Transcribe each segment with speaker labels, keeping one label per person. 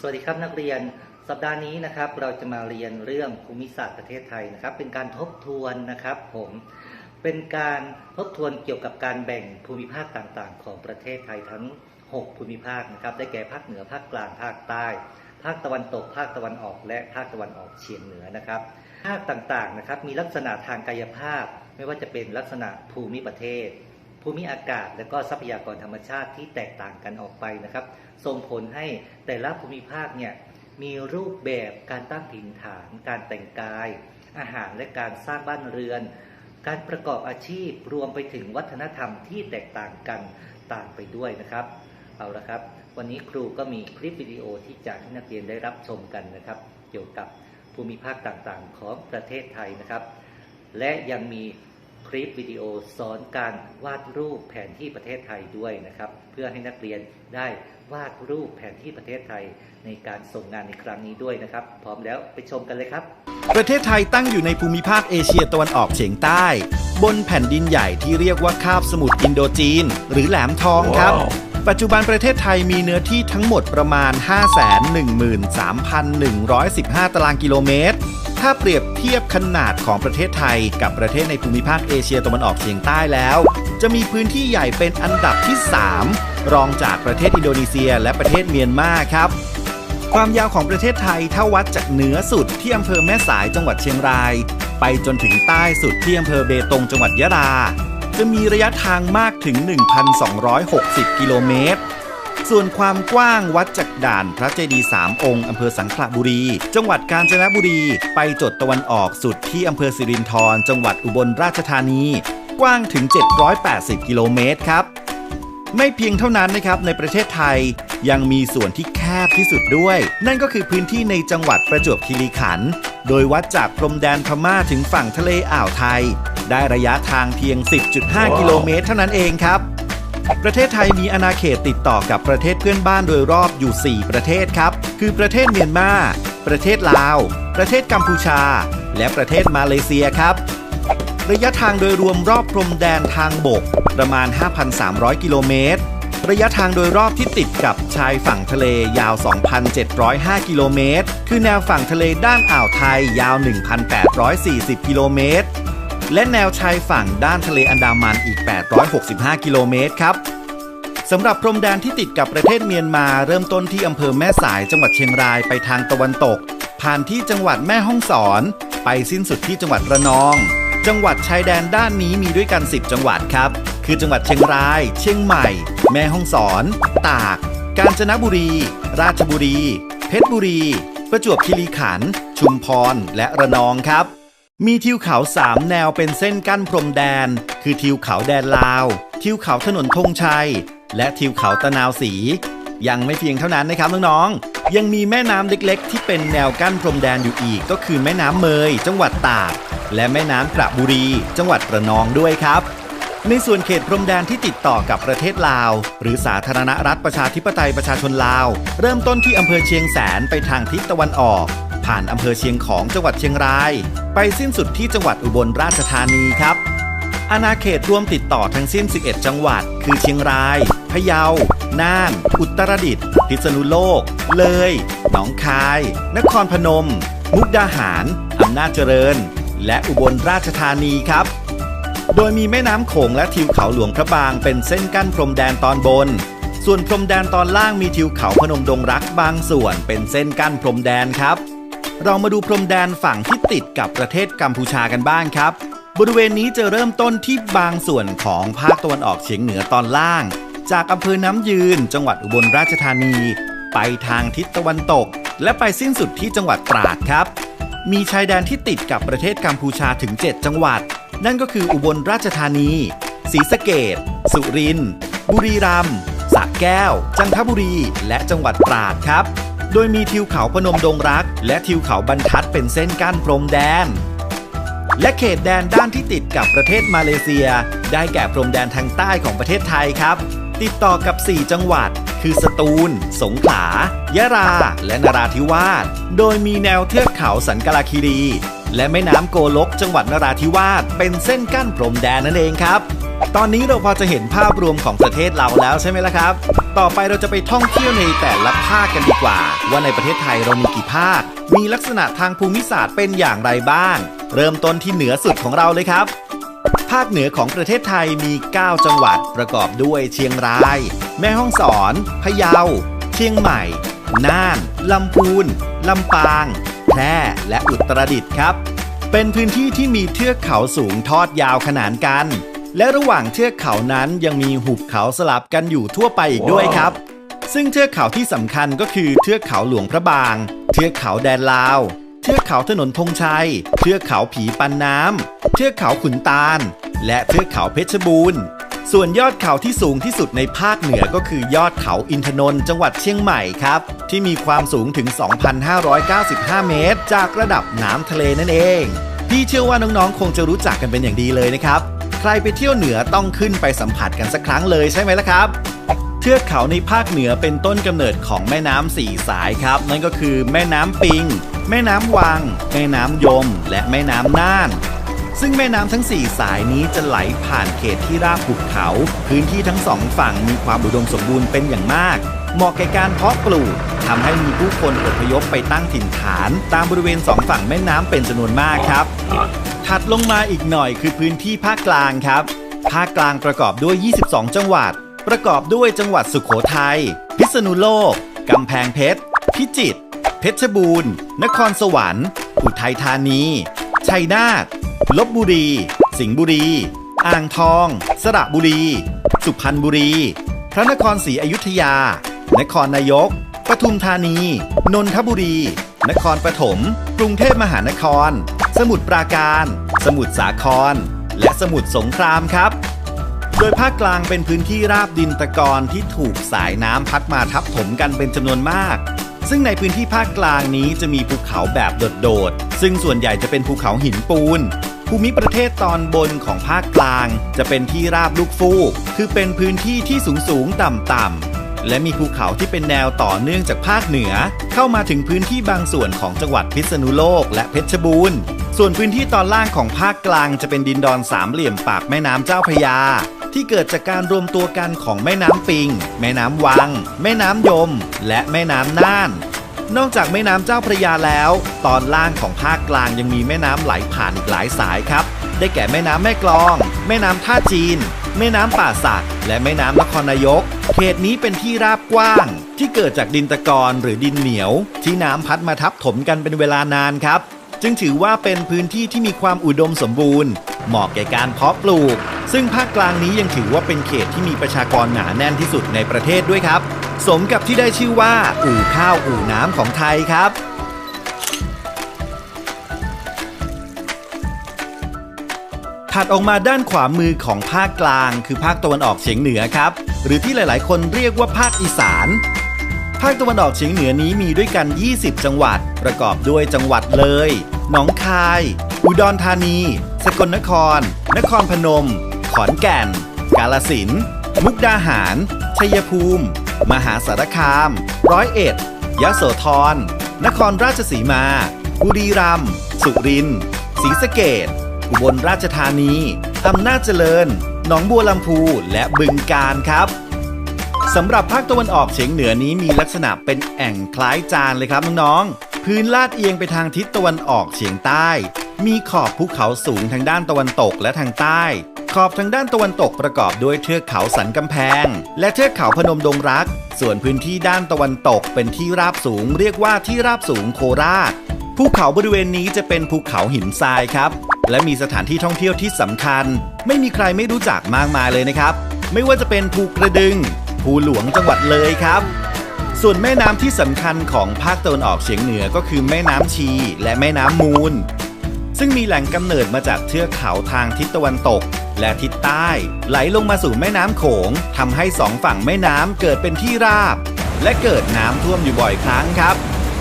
Speaker 1: สวัสดีครับนักเรียนสัปดาห์นี้นะครับเราจะมาเรียนเรื่องภูมิศาสตร์ประเทศไทยนะครับ เป็นการทบทวนนะครับผมเป็นการทบทวนเกี่ยวกับการแบ่งภูมิภาคต่างๆ ของประเทศไทยทั้ง 6 ภูมิภาคนะครับ ได้แก่ภาคเหนือภาคกลางภาคใต้ ภาคตะวันตก ภาคตะวันออก และภาคตะวันออกเฉียงเหนือนะครับภาคต่างๆนะครับมีลักษณะทางกายภาพ ไม่ว่าจะเป็นลักษณะภูมิประเทศ ภูมิอากาศ และก็ทรัพยากรธรรมชาติที่แตกต่างกันออกไปนะครับ ส่งผลให้แต่ละภูมิภาคเนี่ยมีรูปแบบการตั้งถิ่นฐาน การแต่งกาย อาหารและการสร้างบ้านเรือน การประกอบอาชีพรวมไปถึงวัฒนธรรมที่แตกต่างกันต่างไปด้วยนะครับ เอาละครับ วันนี้ครูก็มีคลิปวิดีโอที่จะให้นักเรียนได้รับชมกันนะครับ เกี่ยวกับภูมิภาคต่างๆ ของประเทศไทยนะครับ และยังมี คลิปวิดีโอสอนการวาดรูปแผนที่ประเทศไทยด้วยนะครับ เพื่อให้นักเรียนได้วาดรูปแผนที่ประเทศไทยในการส่งงานในครั้งนี้ด้วยนะครับ พร้อมแล้วไปชมกันเลยครับ
Speaker 2: ประเทศไทยตั้งอยู่ในภูมิภาคเอเชียตะวันออกเฉียงใต้ บนแผ่นดินใหญ่ที่เรียกว่าคาบสมุทรอินโดจีน หรือแหลมทองครับ ปัจจุบันประเทศไทยมีเนื้อที่ทั้งหมดประมาณ 513,115 ตารางกิโลเมตร ถ้าเปรียบเทียบขนาดของประเทศไทยกับประเทศในภูมิภาคเอเชียตะวันออกเฉียงใต้แล้ว จะมีพื้นที่ใหญ่เป็นอันดับที่ 3 รองจากประเทศอินโดนีเซียและประเทศเมียนมาครับความยาวของประเทศไทยถ้าวัดจากเหนือสุดที่อำเภอแม่สายจังหวัดเชียงราย ไปจนถึงใต้สุดที่อำเภอเบตงจังหวัดยะลาจะมีระยะทางมากถึง 1,260 กิโลเมตร ส่วนความกว้างวัดจากด่านพระเจดีย์สามองค์อำเภอสังขละบุรี จังหวัดกาญจนบุรี ไปจดตะวันออกสุดที่อำเภอสิรินธรจังหวัดอุบลราชธานี กว้างถึง 780 กิโลเมตรครับ ไม่เพียงเท่านั้นนะครับในประเทศไทยยังมีส่วนที่แคบที่สุดด้วย นั่นก็คือพื้นที่ในจังหวัดประจวบคีรีขันธ์โดยวัดจากพรมแดนพม่าถึงฝั่งทะเลอ่าวไทย ได้ระยะทางเพียง 10.5 กิโลเมตรเท่านั้นเองครับ ประเทศไทยมีอาณาเขตติดต่อกับประเทศเพื่อนบ้านโดยรอบอยู่ 4 ประเทศครับ คือประเทศเมียนมา ประเทศลาว ประเทศกัมพูชา และประเทศมาเลเซียครับ ระยะทางโดยรวมรอบพรมแดนทางบก ประมาณ 5,300 กิโลเมตร ระยะทางโดยรอบที่ติดกับชายฝั่งทะเลยาว 2,705 กิโลเมตร คือแนวฝั่งทะเลด้านอ่าวไทยยาว 1,840 กิโลเมตร และแนวชายฝั่งด้านทะเลอันดามันอีก 865 กิโลเมตรครับสำหรับพรมแดนที่ติดกับประเทศเมียนมาเริ่มต้นที่อำเภอแม่สายจังหวัดเชียงรายไปทางตะวันตก ผ่านที่จังหวัดแม่ฮ่องสอน ไปสิ้นสุดที่จังหวัดระนอง จังหวัดชายแดนด้านนี้มีด้วยกัน 10 จังหวัดครับ คือจังหวัดเชียงราย เชียงใหม่ แม่ฮ่องสอน ตาก กาญจนบุรี ราชบุรี เพชรบุรี ประจวบคีรีขันธ์ชุมพรและระนองครับ มีทิวเขาสามแนวเป็นเส้นกั้นพรมแดน คือทิวเขาแดนลาว ทิวเขาถนนธงชัย และทิวเขาตะนาวสี ยังไม่เพียงเท่านั้นนะครับน้องๆ ยังมีแม่น้ำเล็กๆ ที่เป็นแนวกั้นพรมแดนอยู่อีก ก็คือแม่น้ำเมย จังหวัดตาก และแม่น้ำกระบุรี จังหวัดระนองด้วยครับ ในส่วนเขตพรมแดนที่ติดต่อกับประเทศลาว หรือสาธารณรัฐประชาธิปไตยประชาชนลาว เริ่มต้นที่อำเภอเชียงแสนไปทางทิศตะวันออก ผ่านอำเภอเชียงของจังหวัดเชียงราย ไปสิ้นสุดที่จังหวัดอุบลราชธานีครับ อาณาเขตรวมติดต่อทั้งสิ้น 11 จังหวัด คือเชียงราย พะเยา น่าน อุตรดิตถ์ พิษณุโลก เลย หนองคาย นครพนม มุกดาหาร อำนาจเจริญ และอุบลราชธานีครับ โดยมีแม่น้ำโขงและทิวเขาหลวงพระบางเป็นเส้นกั้นพรมแดนตอนบน ส่วนพรมแดนตอนล่างมีทิวเขาพนมดงรักบางส่วนเป็นเส้นกั้นพรมแดนครับ เรามาดูพรมแดนฝั่งที่ติดกับประเทศกัมพูชากันบ้างครับ บริเวณนี้จะเริ่มต้นที่บางส่วนของภาคตะวันออกเฉียงเหนือตอนล่าง จากอำเภอน้ำยืน จังหวัดอุบลราชธานี ไปทางทิศตะวันตก และไปสิ้นสุดที่จังหวัดตราดครับ มีชายแดนที่ติดกับประเทศกัมพูชาถึง 7 จังหวัด นั่นก็คืออุบลราชธานีศรีสะเกดสุรินทร์บุรีรัมย์สระแก้ว จันทบุรี และจังหวัดตราดครับ โดยมีทิวเขาพนมดงรัก และทิวเขาบรรทัดเป็นเส้นกั้นพรมแดน และเขตแดนด้านที่ติดกับประเทศมาเลเซีย ได้แก่พรมแดนทางใต้ของประเทศไทยครับ ติดต่อกับ 4 จังหวัด คือสตูล สงขลายะรา และนราธิวาส โดยมีแนวเทือกเขาสันกลาคีรี และแม่น้ำโกลกจังหวัดนราธิวาสเป็นเส้นกั้นพรมแดนนั่นเองครับ ตอนนี้เราพอจะเห็นภาพรวมของประเทศเราแล้วใช่ไหมล่ะครับ ต่อไปเราจะไปท่องเที่ยวในแต่ละภาคกันดีกว่า ว่าในประเทศไทยเรามีกี่ภาค มีลักษณะทางภูมิศาสตร์เป็นอย่างไรบ้าง เริ่มต้นที่เหนือสุดของเราเลยครับ ภาคเหนือของประเทศไทยมี 9 จังหวัดประกอบด้วยเชียงราย แม่ฮ่องสอน พะเยา เชียงใหม่ น่าน ลำพูน ลำปาง แพร่ และอุตรดิตถ์ครับ เป็นพื้นที่ที่มีเทือกเขาสูงทอดยาวขนานกัน และระหว่างเทือกเขานั้นยังมีหุบเขาสลับกันอยู่ทั่วไปอีกด้วยครับ ซึ่งเทือกเขาที่สำคัญก็คือเทือกเขาหลวงพระบาง เทือกเขาแดนลาว เทือกเขาถนนธงชัย เทือกเขาผีปันน้ำ เทือกเขาขุนตาล และเทือกเขาเพชรบูรณ์ส่วนยอดเขาที่สูงที่สุดในภาคเหนือก็คือยอดเขาอินทนนท์จังหวัดเชียงใหม่ครับ ที่มีความสูงถึง 2,595 เมตร จากระดับน้ำทะเลนั่นเอง พี่เชื่อว่าน้องๆ คงจะรู้จักกันเป็นอย่างดีเลยนะครับ ใครไปเที่ยวเหนือต้องขึ้นไปสัมผัสกันสักครั้งเลยใช่ไหมล่ะครับ เทือกเขาในภาคเหนือเป็นต้นกำเนิดของแม่น้ำสี่สายครับ นั่นก็คือแม่น้ำปิง แม่น้ำวัง แม่น้ำยม และแม่น้ำน่าน ซึ่งแม่น้ำทั้ง 4 สายนี้จะไหลผ่านเขตที่ราบหุบเขา พื้นที่ทั้งสองฝั่งมีความอุดมสมบูรณ์เป็นอย่างมากเหมาะแก่การเพาะปลูกทำให้มีผู้คนอพยพไปตั้งถิ่นฐาน ตามบริเวณสองฝั่งแม่น้ำเป็นจำนวนมากครับ ถัดลงมาอีกหน่อยคือพื้นที่ภาคกลางครับ ภาคกลางประกอบด้วย 22 จังหวัด ประกอบด้วยจังหวัดสุขโขทัย พิษณุโลก กำแพงเพชร พิจิตร เพชรบูรณ์ นครสวรรค์ อุทัยธานี ชัยนาท ลบบุรี สิงห์บุรี อ่างทอง สระบุรี สุพรรณบุรี พระนครศรีอยุธยา นครนายก ปทุมธานี นนทบุรี นครปฐม กรุงเทพมหานคร สมุทรปราการ สมุทรสาคร และสมุทรสงครามครับ โดยภาคกลางเป็นพื้นที่ราบดินตะกอนที่ถูกสายน้ำพัดมาทับถมกันเป็นจำนวนมาก ซึ่งในพื้นที่ภาคกลางนี้จะมีภูเขาแบบโดดๆ ซึ่งส่วนใหญ่จะเป็นภูเขาหินปูนภูมิประเทศตอนบนของภาคกลาง จะเป็นที่ราบลูกฟูก คือเป็นพื้นที่ที่สูงสูงๆต่ำ และมีภูเขาที่เป็นแนวต่อเนื่องจากภาคเหนือ เข้ามาถึงพื้นที่บางส่วนของจังหวัดพิษณุโลกและเพชรบูรณ์ ส่วนพื้นที่ตอนล่างของภาคกลางจะเป็นดินดอนสามเหลี่ยมปากแม่น้ำเจ้าพระยา ที่เกิดจากการรวมตัวกันของแม่น้ำปิง แม่น้ำวัง แม่น้ำยม และแม่น้ำน่าน นอกจากแม่น้ำเจ้าพระยาแล้ว ตอนล่างของภาคกลางยังมีแม่น้ำไหลผ่านอีกหลายสายครับ ได้แก่แม่น้ำแม่กลอง แม่น้ำท่าจีน แม่น้ำป่าสักและแม่น้ำนครนายก เขตนี้เป็นที่ราบกว้าง ที่เกิดจากดินตะกอนหรือดินเหนียว ที่น้ำพัดมาทับถมกันเป็นเวลานานครับ จึงถือว่าเป็นพื้นที่ที่มีความอุดมสมบูรณ์ เหมาะแก่การเพาะปลูก ซึ่งภาคกลางนี้ยังถือว่าเป็นเขตที่มีประชากรหนาแน่นที่สุดในประเทศด้วยครับ สมกับที่ได้ชื่อว่า อู่ข้าวอู่น้ำของไทยครับ ถัดออกมาด้านขวามือของภาคกลาง คือภาคตะวันออกเฉียงเหนือครับ หรือที่หลายๆ คนเรียกว่าภาคอีสาน ภาคตะวันออกเฉียงเหนือนี้มีด้วยกัน 20 จังหวัด ประกอบด้วยจังหวัดเลย หนองคาย อุดรธานี สกลนคร นครพนม ขอนแก่น กาลสิน มุกดาหาร ชัยภูมิ มหาสารคาม ร้อยเอ็ด ยะโสธร นครราชสีมา บุรีรัมย์ สุรินทร์ ศรีสะเกษ อุบลราชธานี อำนาจเจริญ หนองบัวลำพูและบึงกาฬครับสำหรับภาคตะวันออกเฉียงเหนือนี้มีลักษณะเป็นแอ่งคล้ายจานเลยครับน้องๆ พื้นลาดเอียงไปทางทิศตะวันออกเฉียงใต้ มีขอบภูเขาสูงทางด้านตะวันตกและทางใต้ ขอบทางด้านตะวันตกประกอบด้วยเทือกเขาสันกำแพง และเทือกเขาพนมดงรัก ส่วนพื้นที่ด้านตะวันตกเป็นที่ราบสูง เรียกว่าที่ราบสูงโคราช ภูเขาบริเวณนี้จะเป็นภูเขาหินทรายครับ และมีสถานที่ท่องเที่ยวที่สำคัญ ไม่มีใครไม่รู้จักมากมายเลยนะครับ ไม่ว่าจะเป็นภูกระดึง ภูหลวงจังหวัดเลยครับ ส่วนแม่น้ำที่สำคัญของภาคตะวันออกเฉียงเหนือก็คือแม่น้ำชี และแม่น้ำมูล ซึ่งมีแหล่งกำเนิดมาจากเทือกเขาทางทิศตะวันตก และทิศใต้ ไหลลงมาสู่แม่น้ำโขงทำให้สองฝั่งแม่น้ำเกิดเป็นที่ราบ และเกิดน้ำท่วมอยู่บ่อยครั้งครับ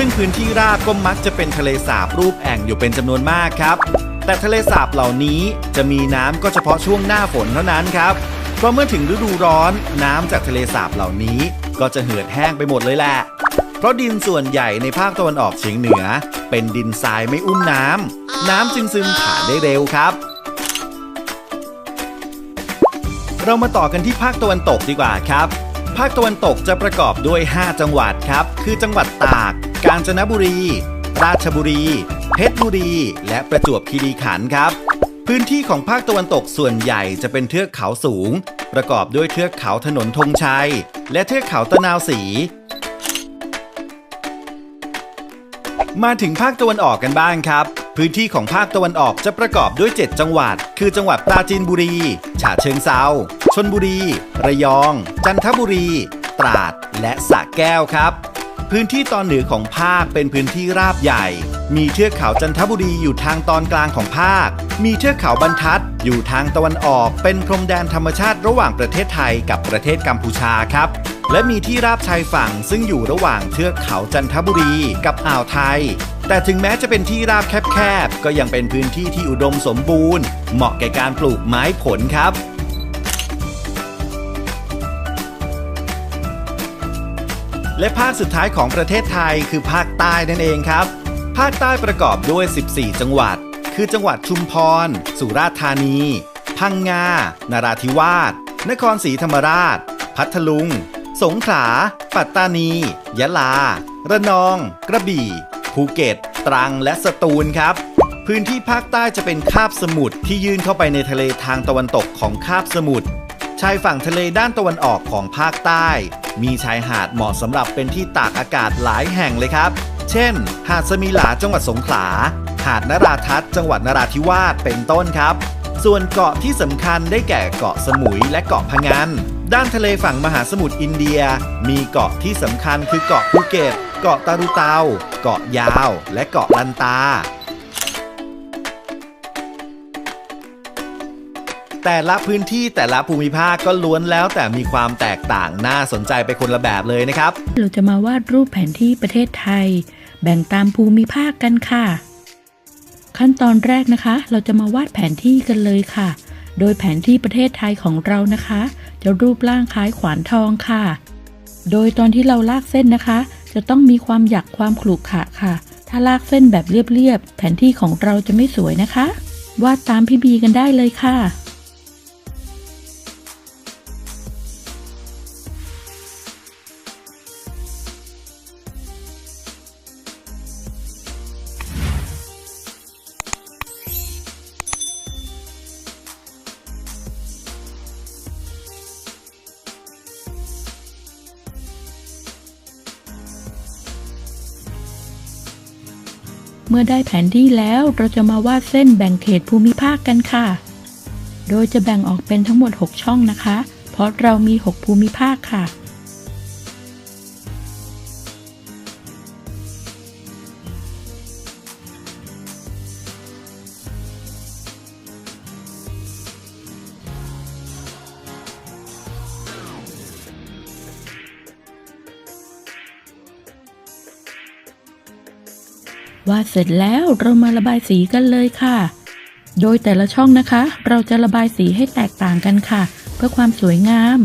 Speaker 2: ซึ่งพื้นที่ราบก็มักจะเป็นทะเลสาบรูปแอ่งอยู่เป็นจำนวนมากครับ แต่ทะเลสาบเหล่านี้จะมีน้ำก็เฉพาะช่วงหน้าฝนเท่านั้นครับ เพราะเมื่อถึงฤดูร้อนน้ำจากทะเลสาบเหล่านี้ ก็จะเหือดแห้งไปหมดเลยแหละ เพราะดินส่วนใหญ่ในภาคตะวันออกเฉียงเหนือ เป็นดินทรายไม่อุ้มน้ำน้ำจึงซึมผ่านได้เร็วครับเรามาต่อกันที่ภาคตะวันตกดีกว่าครับ ภาคตะวันตกจะประกอบด้วย 5 จังหวัดครับ คือจังหวัดตาก กาญจนบุรี ราชบุรี เพชรบุรี และประจวบคีรีขันธ์ครับ พื้นที่ของภาคตะวันตกส่วนใหญ่จะเป็นเทือกเขาสูง ประกอบด้วยเทือกเขาถนนธงชัย และเทือกเขาตะนาวศีมาถึงภาคตะวันออกกันบ้างครับพื้นที่ของภาคตะวันออกจะประกอบด้วย 7 จังหวัด คือจังหวัดปราจีนบุรี ฉะเชิงเซาชนบุรี ระยอง จันทบุรี ตราด และสระแก้วครับ พื้นที่ตอนเหนือของภาคเป็นพื้นที่ราบใหญ่ มีเทือกเขาจันทบุรีอยู่ทางตอนกลางของภาค มีเทือกเขาบรรทัด อยู่ทางตะวันออก เป็นพรมแดนธรรมชาติระหว่างประเทศไทยกับประเทศกัมพูชาครับ และมีที่ราบชายฝั่งซึ่งอยู่ระหว่างเทือกเขาจันทบุรีกับอ่าวไทย แต่ถึงแม้จะเป็นที่ราบแคบๆ ก็ยังเป็นพื้นที่ที่อุดมสมบูรณ์ เหมาะแก่การปลูกไม้ผลครับ และภาคสุดท้ายของประเทศไทยคือภาคใต้นั่นเองครับ ภาคใต้ประกอบด้วย 14 จังหวัด คือจังหวัดชุมพร สุราษฎร์ธานี พังงานราธิวาส นครศรีธรรมราช พัทลุง สงขลา ปัตตานี ยะลา ระนอง กระบี่ ภูเก็ต ตรัง และสตูลครับพื้นที่ภาคใต้จะเป็นคาบสมุทรที่ยื่นเข้าไปในทะเลทางตะวันตกของคาบสมุทรชายฝั่งทะเลด้านตะวันออกของภาคใต้ มีชายหาดเหมาะสำหรับเป็นที่ตากอากาศหลายแห่งเลยครับ เช่น หาดสมิหลาจังหวัดสงขลา หาดนราทัศน์จังหวัดนราธิวาสเป็นต้นครับ ส่วนเกาะที่สำคัญได้แก่เกาะสมุยและเกาะพะงัน ด้านทะเลฝั่งมหาสมุทรอินเดีย มีเกาะที่สำคัญคือเกาะภูเก็ต เกาะตารุเตา เกาะยาว และเกาะลันตา แต่ละพื้นที่แต่ละภูมิภาคก็ล้วนแล้วแต่มีความแตกต่างน่าสนใจไปคนละแบบเลยนะครับ
Speaker 3: เราจะมาวาดรูปแผนที่ประเทศไทย แบ่งตามภูมิภาคกันค่ะ ขั้นตอนแรกนะคะ เราจะมาวาดแผนที่กันเลยค่ะ โดยแผนที่ประเทศไทยของเรานะคะ จะรูปร่างคล้ายขวานทองค่ะ โดยตอนที่เราลากเส้นนะคะ จะต้องมีความหยักความขรุขระค่ะ ถ้าลากเส้นแบบเรียบๆแผนที่ของเราจะไม่สวยนะคะ วาดตามพี่บีกันได้เลยค่ะ มื่อได้แผนที่แล้วเราจะมาวาดเส้นแบ่งเขตภูมิภาคกันค่ะ โดยจะแบ่งออกเป็นทั้งหมด 6 ช่องนะคะ เพราะเรามี 6 ภูมิภาคค่ะ เสร็จแล้วเรามาระบายสีกันเลยค่ะ โดยแต่ละช่องนะคะ เราจะระบายสีให้แตกต่างกันค่ะ เพื่อความสวยงาม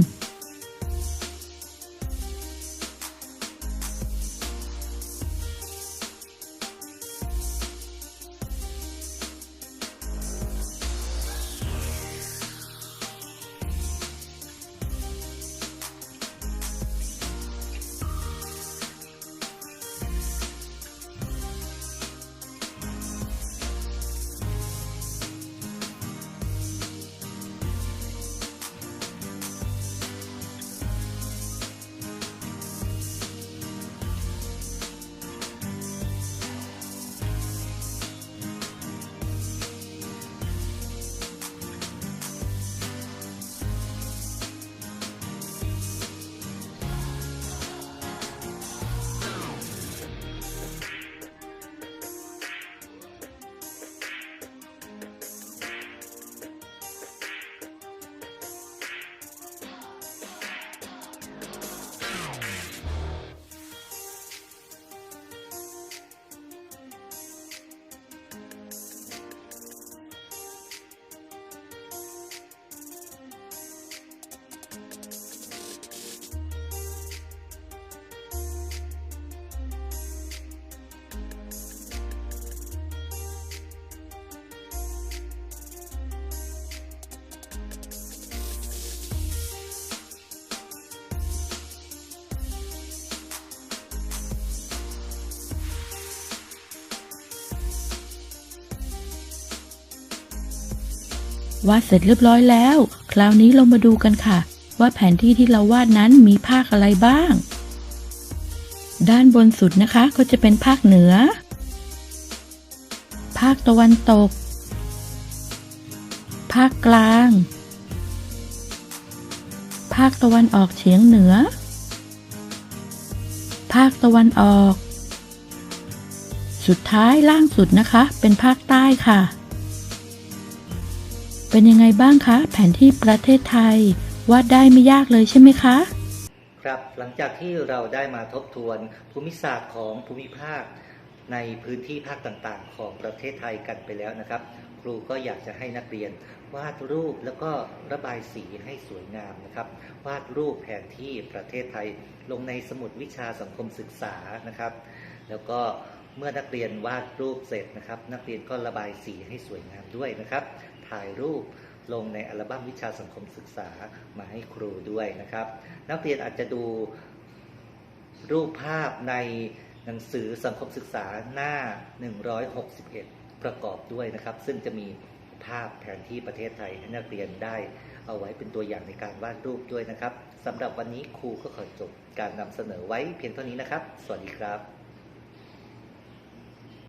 Speaker 3: วาดเสร็จเรียบร้อยแล้ว คราวนี้เรามาดูกันค่ะ ว่าแผนที่ที่เราวาดนั้นมีภาคอะไรบ้าง ด้านบนสุดนะคะก็จะเป็นภาคเหนือ ภาคตะวันตก ภาคกลาง ภาคตะวันออกเฉียงเหนือ ภาคตะวันออก สุดท้ายล่างสุดนะคะ เป็นภาคใต้ค่ะ เป็นยังไงบ้างคะ แผนที่ประเทศไทยวาดได้ไม่ยากเลยใช่ไหมคะ
Speaker 1: ครับหลังจากที่เราได้มาทบทวนภูมิศาสตร์ของภูมิภาค ในพื้นที่ภาคต่างๆ ของประเทศไทยกันไปแล้วนะครับ ครูก็อยากจะให้นักเรียน วาดรูปแล้วก็ระบายสีให้สวยงามนะครับ วาดรูปแผนที่ประเทศไทยลงในสมุดวิชาสังคมศึกษานะครับ แล้วก็ เมื่อนักเรียนวาดรูปเสร็จนะครับ นักเรียนก็ระบายสีให้สวยงามด้วยนะครับ ถ่ายรูปลงในอัลบั้มวิชาสังคมศึกษามาให้ครูด้วยนะครับ นักเรียนอาจจะดูรูปภาพในหนังสือสังคมศึกษาหน้า 161 ประกอบด้วยนะครับ ซึ่งจะมีภาพแผนที่ประเทศไทยให้นักเรียนได้เอาไว้เป็นตัวอย่างในการวาดรูปด้วยนะครับสำหรับวันนี้ครูก็ขอจบการนำเสนอไว้เพียงเท่านี้นะครับ สวัสดีครับ